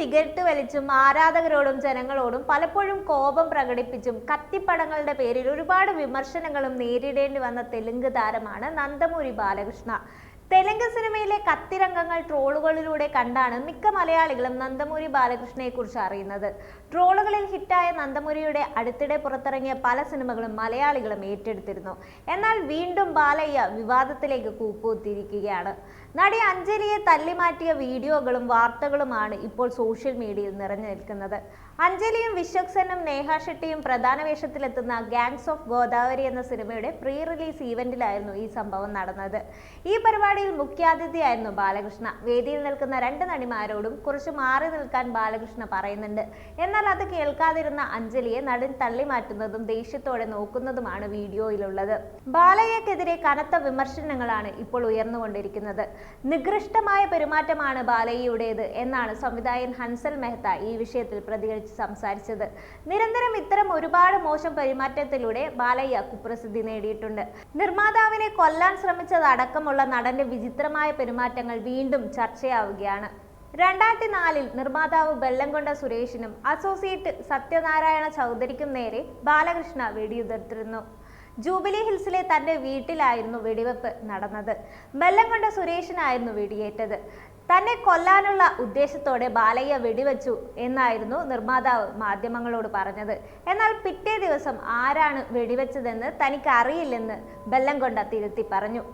Cigarette വലിച്ചും ആരാധകരോടും ജനങ്ങളോടും പലപ്പോഴും കോപം പ്രകടിപ്പിച്ചും കത്തിപ്പടങ്ങളുടെ പേരിൽ ഒരുപാട് വിമർശനങ്ങളും നേരിടേണ്ടി വന്ന തെലുങ്ക് താരമാണ് നന്ദമൂരി ബാലകൃഷ്ണ. തെലുങ്ക് സിനിമയിലെ കത്തിരംഗങ്ങൾ ട്രോളുകളിലൂടെ കണ്ടാണ് മിക്ക മലയാളികളും നന്ദമൂരി ബാലകൃഷ്ണയെ കുറിച്ച് അറിയുന്നത്. ട്രോളുകളിൽ ഹിറ്റായ നന്ദമൂരിയുടെ അടുത്തിടെ പുറത്തിറങ്ങിയ പല സിനിമകളും മലയാളികളും ഏറ്റെടുത്തിരുന്നു. എന്നാൽ വീണ്ടും ബാലയ്യ വിവാദത്തിലേക്ക് കൂപ്പുത്തിരിക്കുകയാണ് നടി അഞ്ജലിയെ തള്ളിമാറ്റിയ വീഡിയോകളും വാർത്തകളുമാണ് ഇപ്പോൾ സോഷ്യൽ മീഡിയയിൽ നിറഞ്ഞു നിൽക്കുന്നത്. അഞ്ജലിയും വിശ്വക്സനും നേഹ ഷെട്ടിയും പ്രധാന വേഷത്തിലെത്തുന്ന ഗാങ്സ് ഓഫ് ഗോദാവരി എന്ന സിനിമയുടെ പ്രീ റിലീസ് ഈവന്റിലായിരുന്നു ഈ സംഭവം നടന്നത്. ഈ പരിപാടിയിൽ മുഖ്യാതിഥിയായിരുന്നു ബാലകൃഷ്ണ. വേദിയിൽ നിൽക്കുന്ന രണ്ട് നടിമാരോടും കുറച്ച് മാറി നിൽക്കാൻ ബാലകൃഷ്ണ പറയുന്നുണ്ട്. എന്നാൽ അത് കേൾക്കാതിരുന്ന അഞ്ജലിയെ നടൻ തള്ളി മാറ്റുന്നതും ദേഷ്യത്തോടെ നോക്കുന്നതുമാണ് വീഡിയോയിലുള്ളത്. ബാലയ്യക്കെതിരെ കനത്ത വിമർശനങ്ങളാണ് ഇപ്പോൾ ഉയർന്നുകൊണ്ടിരിക്കുന്നത്. നികൃഷ്ടമായ പെരുമാറ്റമാണ് ബാലയ്യയുടേത് എന്നാണ് സംവിധായകൻ ഹൻസൽ മെഹ്ത ഈ വിഷയത്തിൽ പ്രതികരിച്ച് സംസാരിച്ചത്. നിരന്തരം ഇത്തരം ഒരുപാട് മോശം പെരുമാറ്റത്തിലൂടെ ബാലയ്യ കുപ്രസിദ്ധി നേടിയിട്ടുണ്ട്. നിർമ്മാതാവിനെ കൊല്ലാൻ ശ്രമിച്ചതടക്കമുള്ള നടന്റെ വിചിത്രമായ പെരുമാറ്റങ്ങൾ വീണ്ടും ചർച്ചയാവുകയാണ്. രണ്ടായിരത്തി നാലിൽ നിർമ്മാതാവ് ബെല്ലംകൊണ്ട സുരേഷിനും അസോസിയേറ്റ് സത്യനാരായണ ചൗധരിക്കും നേരെ ബാലകൃഷ്ണ വെടിയുതിർത്തിരുന്നു. ജൂബിലി ഹിൽസിലെ തന്റെ വീട്ടിലായിരുന്നു വെടിവെപ്പ് നടന്നത്. ബെല്ലംകൊണ്ട സുരേഷിനായിരുന്നു വെടിയേറ്റത്. തന്നെ കൊല്ലാനുള്ള ഉദ്ദേശത്തോടെ ബാലയ്യ വെടിവെച്ചു എന്നായിരുന്നു നിർമ്മാതാവ് മാധ്യമങ്ങളോട് പറഞ്ഞത്. എന്നാൽ പിറ്റേ ദിവസം ആരാണ് വെടിവെച്ചതെന്ന് തനിക്കറിയില്ലെന്ന് ബെല്ലംകൊണ്ട തിരുത്തി പറഞ്ഞു.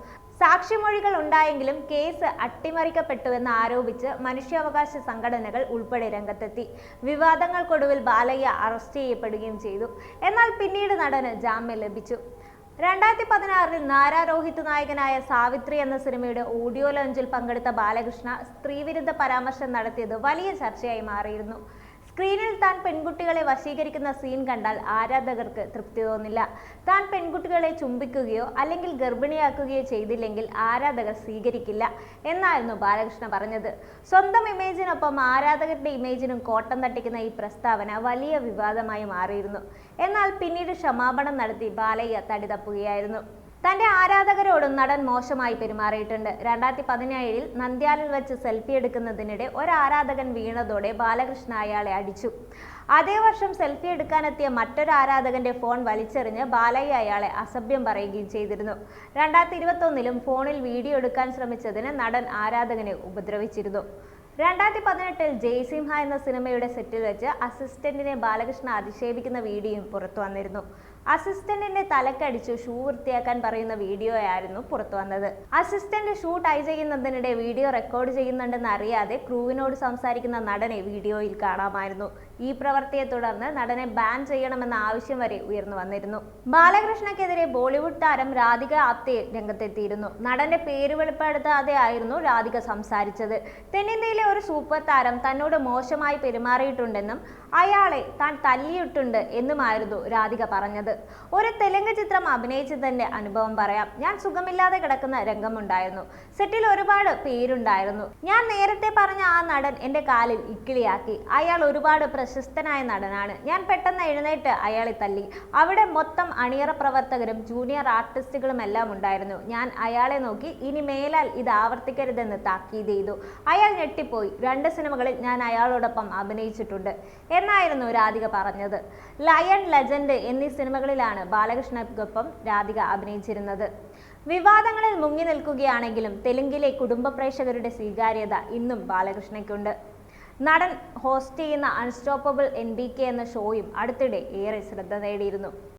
സാക്ഷിമൊഴികൾ ഉണ്ടായെങ്കിലും കേസ് അട്ടിമറിക്കപ്പെട്ടുവെന്ന് ആരോപിച്ച് മനുഷ്യാവകാശ സംഘടനകൾ ഉൾപ്പെടെ രംഗത്തെത്തി. വിവാദങ്ങൾക്കൊടുവിൽ ബാലയ്യ അറസ്റ്റ് ചെയ്യപ്പെടുകയും ചെയ്തു. എന്നാൽ പിന്നീട് നടന് ജാമ്യം ലഭിച്ചു. രണ്ടായിരത്തി പതിനാറിൽ നാരാ രോഹിത് നായകനായ സാവിത്രി എന്ന സിനിമയുടെ ഓഡിയോ ലോഞ്ചിൽ പങ്കെടുത്ത ബാലകൃഷ്ണ സ്ത്രീവിരുദ്ധ പരാമർശം നടത്തിയത് വലിയ ചർച്ചയായി മാറിയിരുന്നു. സ്ക്രീനിൽ താൻ പെൺകുട്ടികളെ വശീകരിക്കുന്ന സീൻ കണ്ടാൽ ആരാധകർക്ക് തൃപ്തി തോന്നില്ല. താൻ പെൺകുട്ടികളെ ചുംബിക്കുകയോ അല്ലെങ്കിൽ ഗർഭിണിയാക്കുകയോ ചെയ്തില്ലെങ്കിൽ ആരാധകർ സ്വീകരിക്കില്ല എന്നായിരുന്നു ബാലകൃഷ്ണ പറഞ്ഞത്. സ്വന്തം ഇമേജിനൊപ്പം ആരാധകരുടെ ഇമേജിനും കോട്ടം തട്ടിക്കുന്ന ഈ പ്രസ്താവന വലിയ വിവാദമായി മാറിയിരുന്നു. എന്നാൽ പിന്നീട് ക്ഷമാപണം നടത്തി ബാലയ്യ തടി തപ്പുകയായിരുന്നു. തന്റെ ആരാധകരോടും നടൻ മോശമായി പെരുമാറിയിട്ടുണ്ട്. രണ്ടായിരത്തി പതിനേഴിൽ നന്ദ്യാലിൽ വെച്ച് സെൽഫി എടുക്കുന്നതിനിടെ ഒരു ആരാധകൻ വീണതോടെ ബാലകൃഷ്ണ അയാളെ അടിച്ചു. അതേ വർഷം സെൽഫി എടുക്കാനെത്തിയ മറ്റൊരു ആരാധകന്റെ ഫോൺ വലിച്ചെറിഞ്ഞ് ബാലയ്യ അയാളെ അസഭ്യം പറയുകയും ചെയ്തിരുന്നു. രണ്ടായിരത്തി ഇരുപത്തൊന്നിലും ഫോണിൽ വീഡിയോ എടുക്കാൻ ശ്രമിച്ചതിന് നടൻ ആരാധകനെ ഉപദ്രവിച്ചിരുന്നു. രണ്ടായിരത്തി പതിനെട്ടിൽ ജയ്സിംഹ എന്ന സിനിമയുടെ സെറ്റിൽ വെച്ച് അസിസ്റ്റന്റിനെ ബാലകൃഷ്ണ അധിക്ഷേപിക്കുന്ന വീഡിയോയും പുറത്തു വന്നിരുന്നു. അസിസ്റ്റന്റിന്റെ തലക്കടിച്ചു ഷൂ വൃത്തിയാക്കാൻ പറയുന്ന വീഡിയോ ആയിരുന്നു പുറത്തു വന്നത്. അസിസ്റ്റന്റ് ഷൂ ടൈ ചെയ്യുന്നതിനിടെ വീഡിയോ റെക്കോർഡ് ചെയ്യുന്നുണ്ടെന്ന് അറിയാതെ ക്രൂവിനോട് സംസാരിക്കുന്ന നടനെ വീഡിയോയിൽ കാണാമായിരുന്നു. ഈ പ്രവൃത്തിയെ തുടർന്ന് നടനെ ബാൻ ചെയ്യണമെന്ന ആവശ്യം വരെ ഉയർന്നു വന്നിരുന്നു. ബാലകൃഷ്ണക്കെതിരെ ബോളിവുഡ് താരം രാധിക ആപ്തെ രംഗത്തെത്തിയിരുന്നു. നടന്റെ പേര് വെളിപ്പെടുത്താതെ ആയിരുന്നു രാധിക സംസാരിച്ചത്. തെന്നിന്ത്യയിലെ ഒരു സൂപ്പർ താരം തന്നോട് മോശമായി പെരുമാറിയിട്ടുണ്ടെന്നും അയാളെ താൻ തല്ലിയിട്ടുണ്ട് എന്നുമായിരുന്നു രാധിക പറഞ്ഞത്. ഒരു തെലുങ്ക് ചിത്രം അഭിനയിച്ചതിന്റെ അനുഭവം പറയാം. ഞാൻ സുഖമില്ലാതെ കിടക്കുന്ന രംഗമുണ്ടായിരുന്നു. സെറ്റിൽ ഒരുപാട് പേരുണ്ടായിരുന്നു. ഞാൻ നേരത്തെ പറഞ്ഞ ആ നടൻ എന്റെ കാലിൽ ഇക്കിളിയാക്കി. അയാൾ ഒരുപാട് പ്രശസ്തനായ നടനാണ്. ഞാൻ പെട്ടെന്ന് എഴുന്നേറ്റ് അയാളെ തല്ലി അവിടെ മൊത്തം അണിയറ പ്രവർത്തകരും ജൂനിയർ ആർട്ടിസ്റ്റുകളും എല്ലാം ഉണ്ടായിരുന്നു. ഞാൻ അയാളെ നോക്കി ഇനി മേലാൽ ഇത് ആവർത്തിക്കരുതെന്ന് താക്കീത് ചെയ്തു. അയാൾ ഞെട്ടിപ്പോയി. രണ്ട് സിനിമകളിൽ ഞാൻ അയാളോടൊപ്പം അഭിനയിച്ചിട്ടുണ്ട് എന്നായിരുന്നു രാധിക പറഞ്ഞത്. ലയൺ ലെജൻഡ് എന്നീ സിനിമകളിലാണ് ബാലകൃഷ്ണയ്ക്കൊപ്പം രാധിക അഭിനയിച്ചിരുന്നത്. വിവാദങ്ങളിൽ മുങ്ങി നിൽക്കുകയാണെങ്കിലും തെലുങ്കിലെ കുടുംബ പ്രേക്ഷകരുടെ സ്വീകാര്യത ഇന്നും ബാലകൃഷ്ണയ്ക്കുണ്ട്. നടൻ ഹോസ്റ്റ് ചെയ്യുന്ന അൺസ്റ്റോപ്പബിൾ എൻ ബി കെ എന്ന ഷോയും അടുത്തിടെ ഏറെ ശ്രദ്ധ നേടിയിരുന്നു.